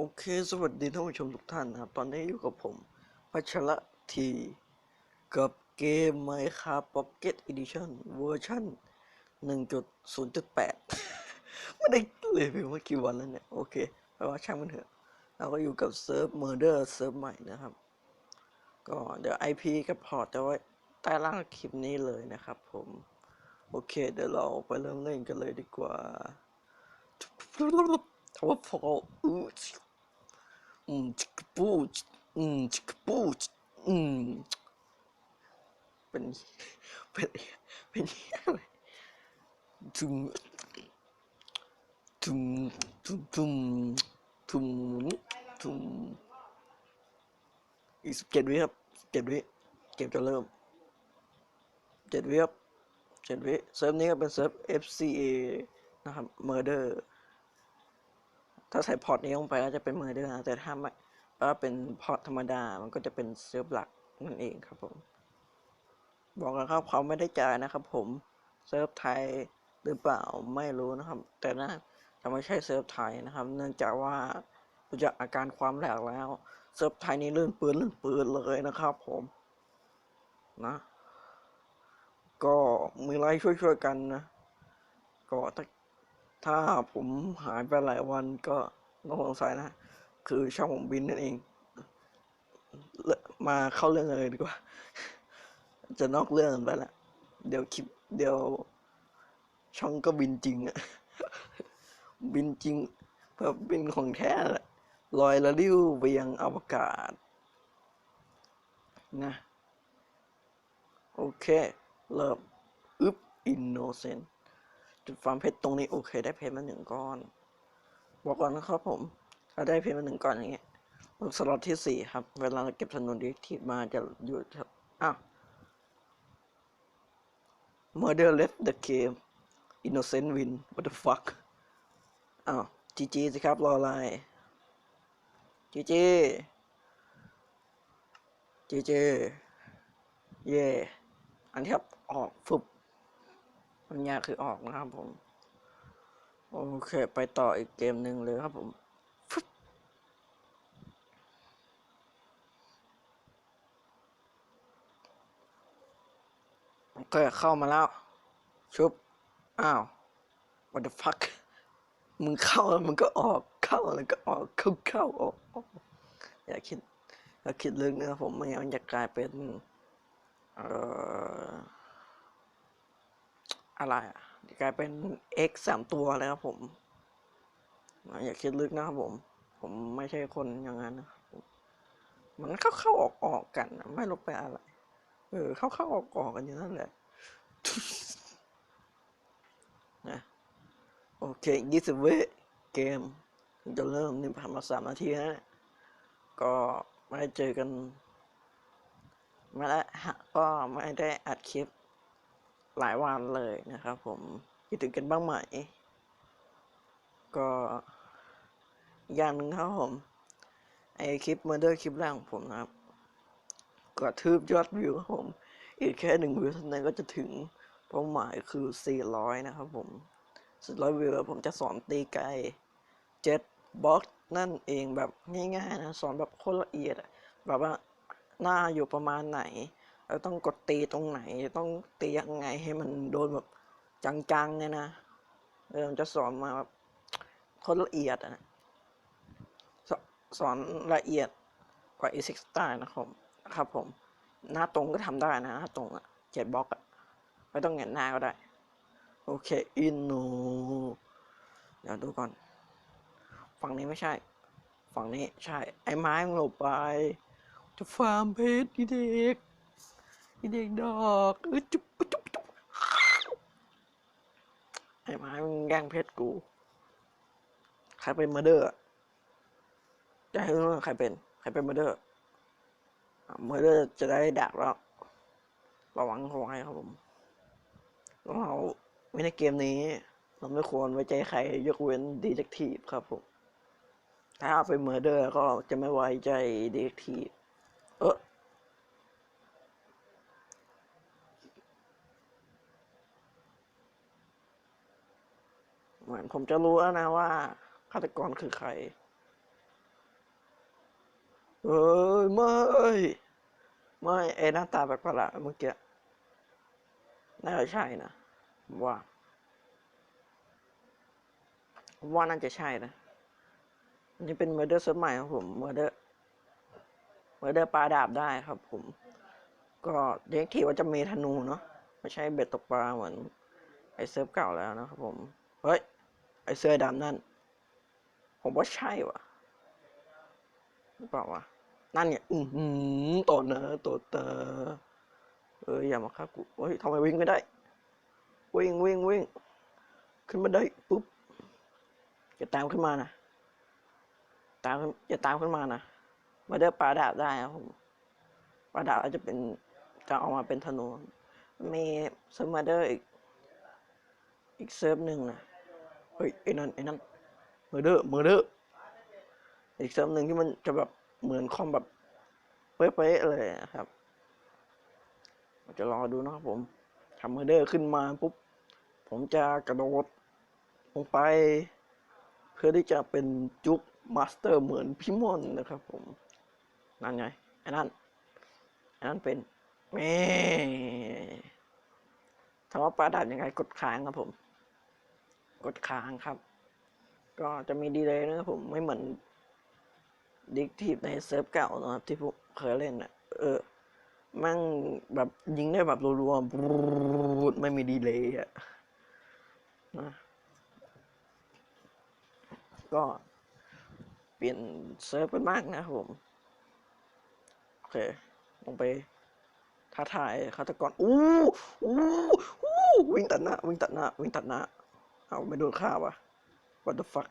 โอเค สวัสดีท่านผู้ชมทุกท่านนะครับ ตอนนี้อยู่กับผมพัชระทีกับเกม Minecraft Pocket Edition เวอร์ชัน1.0.8 ไม่ได้เลยไปว่ากี่วันแล้วเนี่ย โอเคแปลว่าช่างมันเถอะ เราก็อยู่กับเซิร์ฟ Murder เซิร์ฟใหม่นะครับ ก็เดี๋ยว IP กับพอร์ตจะไว้ใต้ล่างคลิปนี้เลยนะครับผม โอเค เดี๋ยวเราไปเริ่มเล่นกันเลยดีกว่าทว่าพ อืมจิกปูชอืมจิกปูชอืมเป็นเป็นเป็นยอะไรทุมทุมทุมทุมทุมทุมอีกสิบเจ็ดวิครับเจ็ดวิเกมจะเริ่มเจ็ดวิครับเจ็ดวิเซิร์ฟนี้ก็เป็นเซิร์ฟ FCA นะครับ Murder ถ้าใส่พอร์ตนี้ลงไปก็จะเป็นเมอเดอร์นะแต่ถ้าไม่ถ้าเป็นพอร์ตธรรมดา มันก็จะเป็นเซิร์ฟหลักนั่นเองครับผม บอกแล้วครับเขาไม่ได้จ่ายนะครับ ผมเซิร์ฟไทยหรือเปล่าไม่รู้นะครับ แต่น่าจะไม่ใช่เซิร์ฟไทยนะครับ เนื่องจากว่าดูจากอาการความแหลกแล้วเซิร์ฟไทยนี่ลื่อนปืนเลื่อนปืนเลยนะครับ ผมนะ ก็มีอะไรช่วยๆกันนะก็ถ้า ถ้าผมหายไปหลายวันก็ต้องสงสัยนะ คือช่องผมบินนั่นเอง มาเข้าเรื่องเลยดีกว่า จะนอกเรื่องไปละเดี๋ยวคลิปเดี๋ยวช่องก็บินจริงอะบินจริงแบบบินของแท้ละลอยละลิ้วไปยังอวกาศ นะ โอเค เริ่มอึบอินโนเซนจุด ฟาร์มเพชรตรงนี้โอเคได้เพชรมาหนึ่งก้อน บอกก่อนนะครับผมถ้าได้เพชรมาหนึ่งก้อนอย่างเงี้ยสล็อตที่สี่ครับ เวลาเราเก็บธนูดีที่มาจะอยู่ทับอ้าว Murder left the game Innocent win what the fuck อ้าวจีจีสิครับ รออะไรจีจีจีจีเย่อันที่ครับออกฟึบ มันยากคือออกนะครับผม โอเค ไปต่ออีกเกมหนึ่งเลยครับผมโอเคเข้ามาแล้ว ชุบ อ้าว what the fuck มึงเข้าแล้วมึงก็ออก เข้าแล้วก็ออก เข้าเข้าออกออกอย่าคิดอย่าคิดลึกนะครับผมไม่งั้นมันจะกลายเป็น เอ่อ อะไรอะกลายเป็น x สามตัวเลยครับผม อย่าคิดลึกนะครับผม ผมไม่ใช่คนอย่างนั้นนะมันเข้าเข้าออกออกกันนะไม่รู้ไปอะไร เออ เข้าเข้าออกออกกันอย่างนั้นแหละนะโอเคยี่สิบวิเกมจะเริ่มนี่ผ่านมาสามนาทีแล้วก็ไม่ได้เจอกันม่ได้ฮะก็ไม่ได้อัดคลิป หลายวันเลยนะครับผมคิดถึงกันบ้างไหม ก็อย่างหนึ่งครับผม ไอคลิปมาเดอร์คลิปแรกของผมนะครับกระทืบยอดวิวครับผม อีกแค่หนึ่งวิวเท่านั้นก็จะถึงเป้าหมายคือ 400 นะครับผม 400 วิวแล้วผมจะสอนตีไกเจ็ดบล็อกนั่นเองแบบง่ายๆนะ สอนแบบโคตรละเอียดแบบว่าหน้าอยู่ประมาณไหน แล้วต้องกดตีตรงไหน ต้องตียังไงให้มันโดนแบบจังๆเนี่ยนะเออมันจะสอนมาแบบโคตรละเอียดอะนะสสอนละเอียดกว่า A6 Star นะครับครับผม หน้าตรงก็ทำได้นะหน้าตรงอะเจ็ดบล็อกอะไม่ต้องเงนหน้าก็ได้ โอเค อินโนเดี๋ยวดูก่อน ฝั่งนี้ไม่ใช่ ฝั่งนี้ใช่ ไอ้ไม้หลบไป จะฟาร์มเพชรอีเด็ก เด็กดอกเออจุ๊บจุ๊บจุ๊บไอ้ไม้มึงแย่งเพชรกู ใครเป็นมาเดอร์จะให้รู้ว่าใครเป็น ใครเป็นมาเดอร์มาเดอร์จะได้ดักแล้ว ระวังเขาไว้ครับผมเราไม่ในเกมนี้ เราไม่ควรไว้ใจใครยกเว้นดีเทคทีฟครับผม ถ้าเป็นเมอร์เดอร์ก็จะไม่ไว้ใจดีเทคทีฟเออ เหมือนผมจะรู้แล้วนะว่าฆาตกรคือใคร เอ้ยไม่ไม่ไอ้หน้าตาแปลกประหลาดเมื่อกี้น่าจะใช่นะว่า ว่าน่าจะใช่นะนี่เป็นเมอร์เดอร์เซิร์ฟใหม่ครับผมเมอร์เดอร์เมอร์เดอร์ปลาดาบได้ครับผม ก็เด็กที่ว่าจะมีธนูเนาะไม่ใช่เบ็ดตกปลาเหมือนไอเซิร์ฟเก่าแล้วนะครับผม เฮ้ย ไอเสื้อดำนั่น ผมว่าใช่วะหรือเปล่าวะนั่นเนี่ย อือหือต่อหนะต่อตาเอ้ยอย่ามาฆ่ากูเฮ้ยทำไมวิ่งไม่ได้ วิ่งวิ่งวิ่งขึ้นมาได้ปุ๊บอย่าตามขึ้นมานะตามขึ้นอย่าตามขึ้นมานะมาเด้อปลาดาบได้ครับผมปลาดาบอาจจะเป็นจะเอามาเป็นธนูมีเซิร์มาเดอร์อีกอีกเซิร์ฟหนึ่งนะ เฮ้ยไอ้นั่นไอ้นั่นเมอร์เดอร์เมอร์เดอร์อีกเซิร์ฟหนึ่งที่มันจะแบบเหมือนคอมแบบเป๊ะๆเลยนะครับเราจะรอดูนะครับผมทำเมอร์เดอร์ขึ้นมาปุ๊บ ผมจะกระโดดลงไป เพื่อที่จะเป็นจุกมาสเตอร์เหมือนพี่มอนนะครับผม นั่นไงไอ้นั่นไอ้นั่นเป็นแม่ถามว่าปลาดับยังไงกดค้างครับผม กดค้างครับ ก็จะมีดีเลย์นะครับผมไม่เหมือนดิกทีฟในเซิร์ฟเก่านะครับที่ผมเคยเล่นอะ เออมั่งแบบยิงได้แบบรัวๆไม่มีดีเลย์อะนะก็เปลี่ยนเซิร์ฟเป็นมากนะครับผม โอเค ลงไปท้าทายฆาตกรอู้อู้อู้วิ่งตัดหน้า วิ่งตัดหน้า วิ่งตัดหน้า เอาไม่โดนฆ่าวะ what the fuck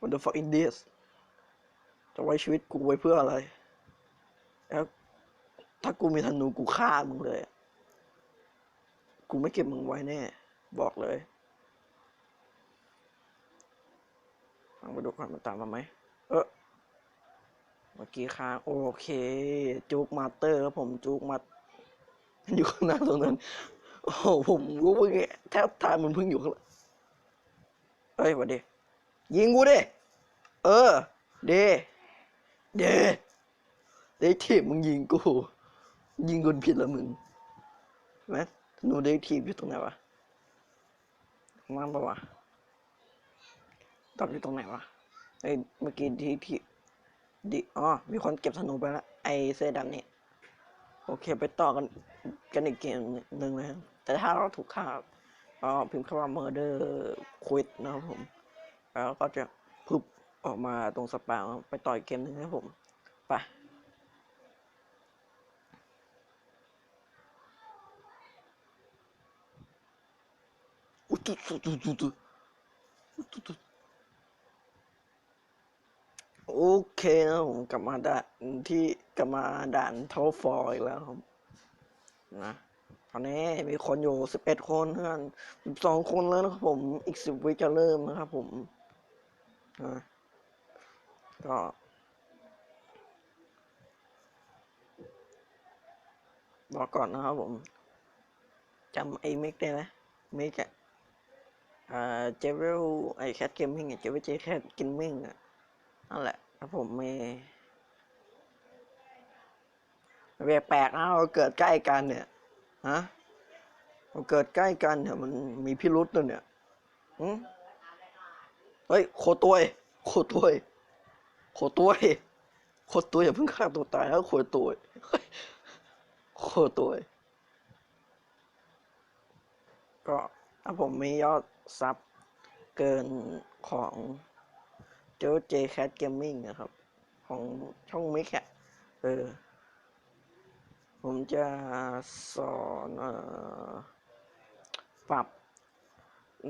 what the fuck in this จะไว้ชีวิตกูไว้เพื่ออะไร แล้วถ้ากูมีธนูกูฆ่ามึงเลยอะกูไม่เก็บมึงไว้แน่ บอกเลยฟังไปดูก่อนมันตามมาไหม เออเมื่อกี้ค้างโอเคจูกมาเตอร์ครับผมจูกมาอยู่ข้างหน้าตรงนั้น โอ้ผมรู้ว่าไงแทบทายมันเพิ่งอยู่ข้างหลัง เอ้ยวันดี ยิงกูดิ เออ เดเดเดทีบมึงยิงกู ยิงคนผิดละมึงเห็นไหมหนูเด็กทีบอยู่ตรงไหนวะข้างล่งปะวะตอบอยู่ตรงไหนวะเอ้เมื่อกี้ที่ที่ดิอ๋อมีคนเก็บธนูไปแล้วไอเสื้อดำนี่โอเคไปต่อกันกันอีกเกมหนึ่งนะแต่ถ้าเราถูกฆ่า ก็พิมพ์คำว่า murder quit นะครับผม แล้วก็จะพึบออกมาตรงสปาไปต่อยเกมหนึ่งนะครับผมไปอุ๊ตุ๊ตุ๊ตุ๊ตุ๊ตุ๊ตุ๊ตุ๊โอเคนะผมกลับมาด่านที่กลับมาด่านทอฟออีกแล้วครับนะ อนนี้มีคนอยู่สิบเอ็ดคนเพื่อนสิบสองคนแล้วนะครับผมอีกสิบวิจะเริ่มนะครับผมนะก็บอกก่อนนะครับผมจำไอ้มิกได้ไหมมิกอะเจเวลไอ้แคทเกมมิ่งอะเจเวลเจแคทเกมมิ่งอะนั่นแหละครับผมมีแปลกๆนะเราเกิดใกล้กันเนี่ย ฮะเราเกิดใกล้กันเนี่ยมันมีพิรุษตัวเนี่ยหืมเฮ้ยโคตัวยโคตัวยโคตัวยโคตัวยอย่าเพิ่งฆ่าตัวตายแล้วโคตัวยเฮ้ยโคตัวยก็ถ้าผมมียอดซับเกินของเจ้าเจแคทเกมมิ่งนะครับ ของช่องมิกอะเออ ผมจะสอนออปรับ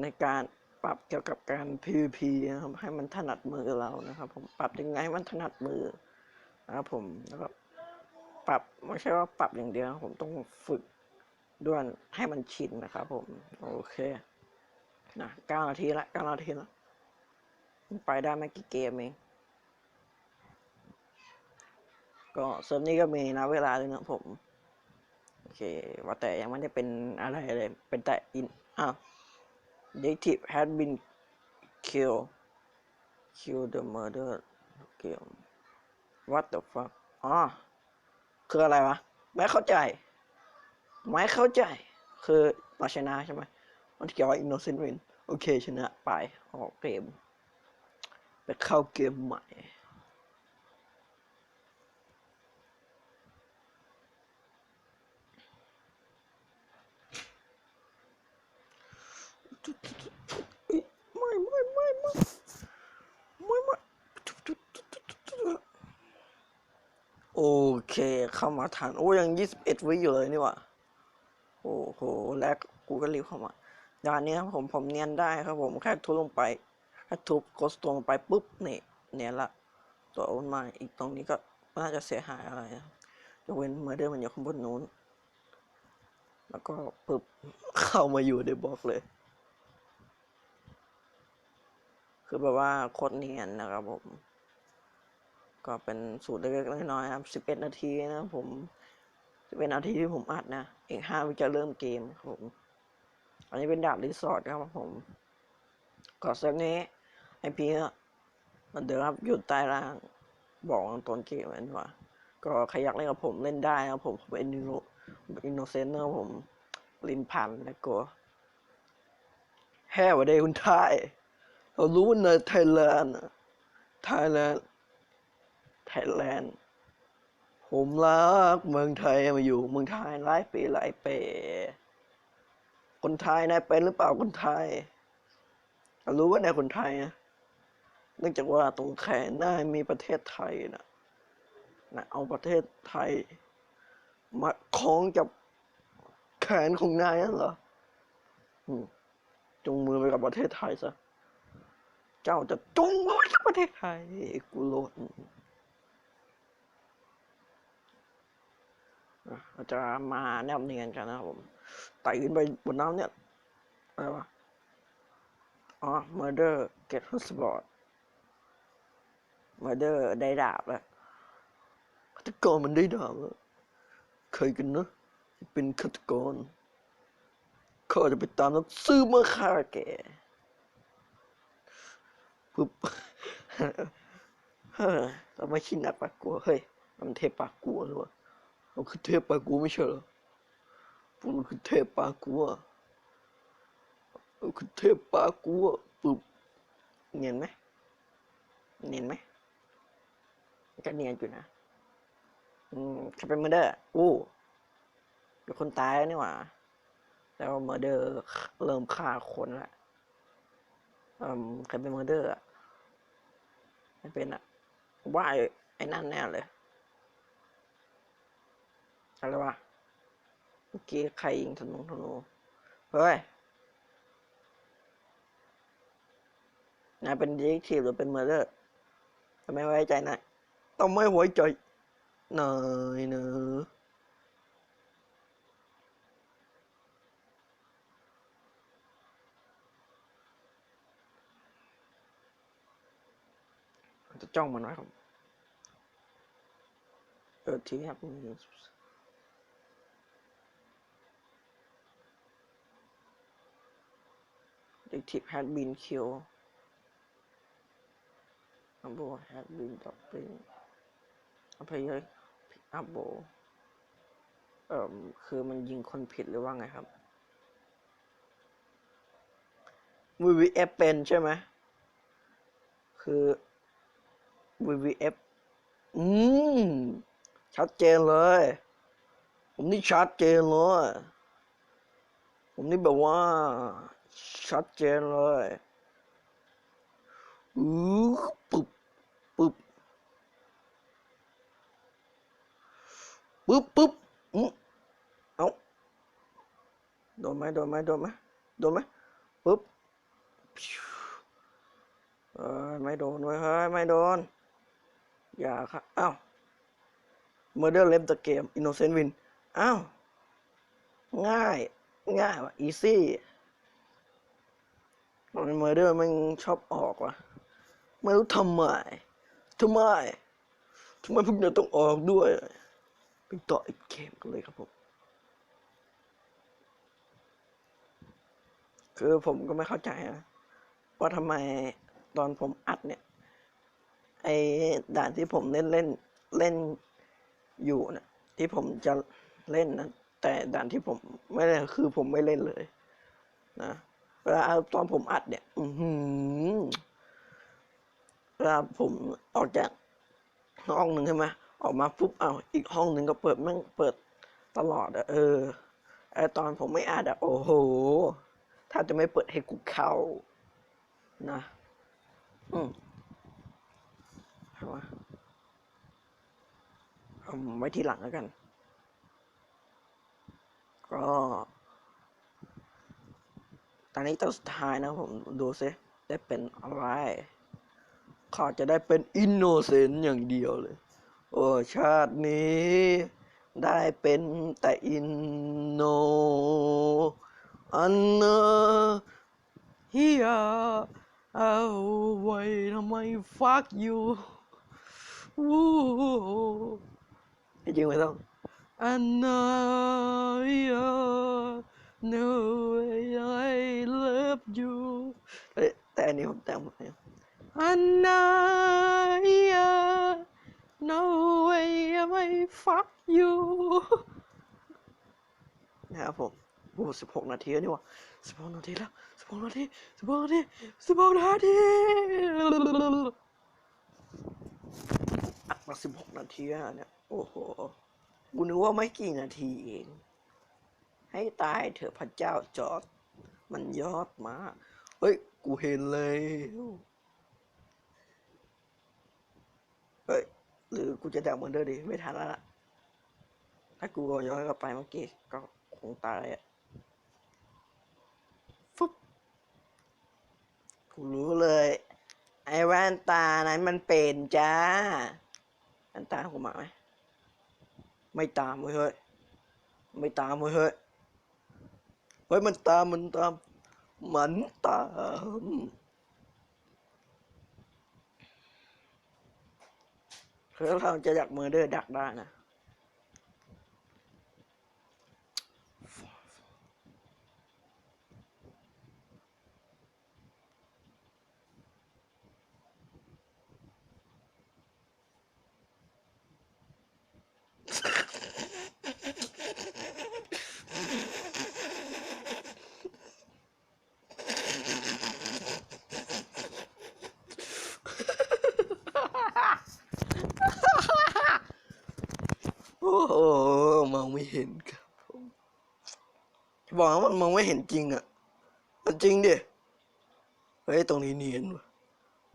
ในการปรับเกี่ยวกับการ PVP นะครับให้มันถนัดมือเรานะครับ ผมปรับยังไงให้มันถนัดมือนะครับผมแล้วก็ปรับไม่ใช่ว่าปรับอย่างเดียว ผมต้องฝึกด้วยให้มันชินนะครับผม โอเคนะเก้านาทีละเก้านาทีละไปได้ไม่กี่เกมเอง ก็เซิร์ฟนี้ก็มีนะเวลาเลยนะผม โอเค ว่าแต่ยังไม่ได้เป็นอะไรเลย เป็นแต่อิน อ้าว Detective has been killed kill the murder เกม what the fuck อ๋อ คืออะไรวะ ไม่เข้าใจ ไม่เข้าใจ คือเราชนะใช่ไหมมันเกี่ยวกับ innocent win โอเค ชนะไป ออกเกม ไปเข้าเกมใหม่ไม่ไม่ไม่ไม่ไม่โอ เคเข้ามาทัน โอ้ยังยี่สิบเอ็ดวิอยู่เลยนี่ว่าโอ้โหแล้วกูก็รีบเข้ามาด่านนี้ครับผมผมเนียนได้ครับผมแค่ทุบลงไปแค่ทุบกดตรงไปปุ๊บเนี่ยเนียนละตัวมันมาอีกตรงนี้ก็น่าจะเสียหายอะไรนะยกเว้นเมอร์เดอร์มันอยู่ข้างบนนู้น แล้วก็ปุ๊บเข้ามาอยู่ในบล็อกเลย คือแบบว่าโคตรเนียนนะครับผม ก็เป็นสูตรเล็กๆน้อยๆครับสิบเอ็ดนาทีนะผมสิบเอ็ดนาทีที่ผมอัดนะ อีกห้าวิจะเริ่มเกมครับผม อันนี้เป็นดาบรีสอร์ทครับผมก็เซฟนี้ไอพีมันเดิมครับอยู่ใต้ล่าง บอกต้นเกมนั่นว่า ก็ใครอยากเล่นกับผมเล่นได้ครับผมผมเป็นอินโนอินโนเซนต์นะครับผม ลินพันธ์แล้วก็แฮ่วันเดย์คุณไทยเรารู้ว่าในไทยแลนด์ไทยแลนด์ ไทยแลนด์ ผมรักเมืองไทยมาอยู่เมืองไทยหลายปีหลายปีคนไทยนายเป็นหรือเปล่าคนไทย รู้ว่านายคนไทยนะเนื่องจากว่าตรงแขนนายมีประเทศไทยนะนะเอาประเทศไทย มาคล้องกับแขนของนายนั่นเหรอจงมือไปกับประเทศไทยซะ เจ้าจะจงไว้กับประเทศไทย กูโลดอะ เราจะมาแนบเนียนกันนะครับผมไต่ขึ้นไปบนน้ำเนี่ยอะไรวะอ๋อ murder get hotspot murder ได้ดาบแล้วฆาตกรมันได้ดาบแล้วเคยกันนะเป็นฆาตกรเขาจะไปตามแล้วซื้อมาฆ่าแกปุ๊บเฮ้ยเราไม่ชินนักปากกลัวเฮ้ยมันเทปากกลัวหรือวะ เราคือเทพปากกัวไม่ใช่เหรอพวกเราคือเทพปากกัวเราคือเทพปากกัวปุ๊บเนียนไหมเนียนไหมก็เนียนอยู่นะ อืมใครเป็นมอเดอร์อู้เป็นคนตายแล้วนี่หว่าแล้วมอเดอร์เริ่มฆ่าคนละอืมใครเป็นมอเดอร์อะไม่เป็นอะว่าไอ้นั่นแน่เลย อะไรวะเมื่อกี้ใครยิงธนูธนูเฮ้ยนายเป็นดีทีฟหรือเป็นเมอร์เดอร์ทำไมไว้ใจนายต้องไม่ไว้ใจนายเนอะจะจ้องมันไว้ครับ เออทีครับ มี Detective had been killed. Number had been dropping. อภัยเลยอัพโบเอ่อคือมันยิงคนผิดหรือว่าไงครับ VVF เอฟเป็นใช่ไหมคือ VVF อืม ชัดเจนเลย ผมนี่ชัดเจนเลย ผมนี่แบบว่า ชัดเจนเลยอือปึ๊บปึ๊บปึ๊บปึ๊บอืมเอาโดนไหมโดนไหมโดนไหมโดนไหมปึ๊บเอ้ยไม่โดนเว้ยเฮ้ยไม่โดน อย่าครับอ้าว Murder left the game Innocent win อ้าวง่าย ง่ายว่ะ easy มัน Murder มันชอบออกว่ะไม่รู้ทำไมทำไมทำไมพวกเราต้องออกด้วยไปต่ออีกเกมกันเลยครับผมคือผมก็ไม่เข้าใจนะว่าทำไมตอนผมอัดเนี่ย ไอ้ด่านที่ผมเล่นเล่นเล่นอยู่นะที่ผมจะเล่นนะแต่ด่านที่ผมไม่ได้คือผมไม่เล่นเลย นะ เวลาตอนผมอัดเนี่ย อือหือเวลาผมออกจากห้องหนึ่งใช่ไหมออกมาปุ๊บเอาอีกห้องหนึ่งก็เปิดแม่งเปิดตลอดอะเออไอตอนผมไม่อัดอะโอ้โหถ้าจะไม่เปิดให้กูเข้า นะ อืมเอาวะเอาไว้ทีหลังแล้วกัน ก็ ตอนนี้ตัวสุดท้ายนะผมดูซิได้เป็นอะไรข้าจะได้เป็นอินโนเซนต์อย่างเดียวเลย โอ้ชาตินี้ได้เป็นแต่อินโนอันเนอเฮียเอาไว้ทำไม fuck you วู้จริงไม่ต้องอันเนอเฮีย no I love you เอ้ยแต่อันนี้ผมแต่งหมดแล้วอันเนอเฮีย no way am I fuck you นะครับผมโอ้สิบหกนาทีแล้วนี่ว่าสิบหกนาทีแล้วสิบหกนาทีสิบหกนาทีสิบหกนาทีอัดมาสิบหกนาทีแล้วเนี่ย โอ้โหกูนึกว่าไม่กี่นาทีเอง ให้ตายเถอะพระเจ้าจอด มันยอดมา เฮ้ย กูเห็นเลย เฮ้ย หรือกูจะแดกเหมือนเดิมดี ไม่ทันแล้วล่ะ ถ้ากูย้อนกลับไปเมื่อกี้ ก็คงตายอะฟึบกูรู้เลย ไอ้แว่นตานั้นมันเป็นจ้าแว่นตากูมาไหมไม่ตามเว้ยเฮ้ยไม่ตามเว้ยเฮ้ย ฮ้ยมันตามมันตาม มันตามคือเราจะอยากมือเดอร์ดักได้นะ โอ้โหมองไม่ เห็นครับผมบอกว่ามันมองไม่เห็นจริงอะ มันจริงดิ เฮ้ย ตรงนี้เนียนว่ะ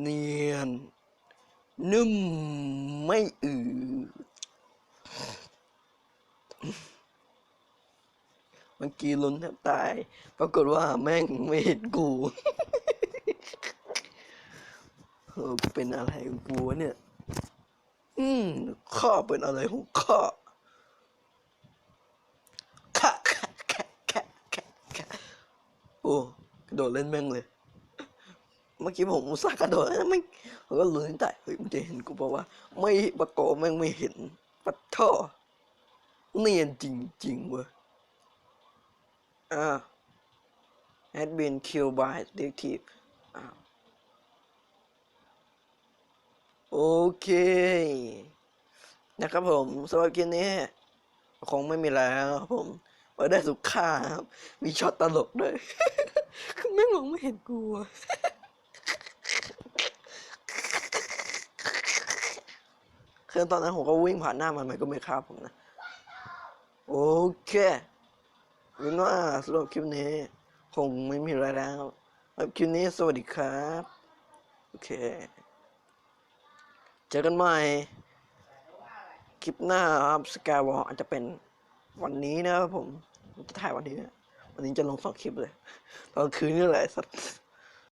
เนียน นุ่มไม่อืดมื่อกี้ลุ้นแทบตาย ปรากฏว่าแม่งไม่เห็นกูเออเป็นอะไรของกูวะเนี่ย อืมข้าเป็นอะไรของข้าข้าข้าข้าข้าข้าข้าโอ้ กระโดดเล่นแม่งเลย เมื่อกี้ผมอุตส่าห์กระโดดแล้วไม่ผมก็ลุ้นแต่เฮ้ยมันจะเห็นกูบอกว่า ไม่ประกอบแม่งไม่เห็นปัดท่อเนียนจริงๆเว้ยอ่า had been killed by detective อ้าโอเค นะครับผมสำหรับคลิปนี้ คงไม่มีแล้วครับผมมาได้สุขค่าครับ มีช็อตตลกด้วย ไม่มองไม่เห็นกูอะคือตอนนั้นผมก็วิ่งผ่านหน้ามันมันก็ไม่ฆ่าผมนะ โอเควินว่าสำหรับคลิปนี้ คงไม่มีอะไรแล้วสำหรับคลิปนี้สวัสดีครับ โอเค เจอกันใหม่ คลิปหน้าครับสกายวอลอาจจะเป็นวันนี้นะครับผมผมจะถ่ายวันนี้นะ วันนี้จะลงสองคลิปเลยตอนคืนนี่แหละสัตว์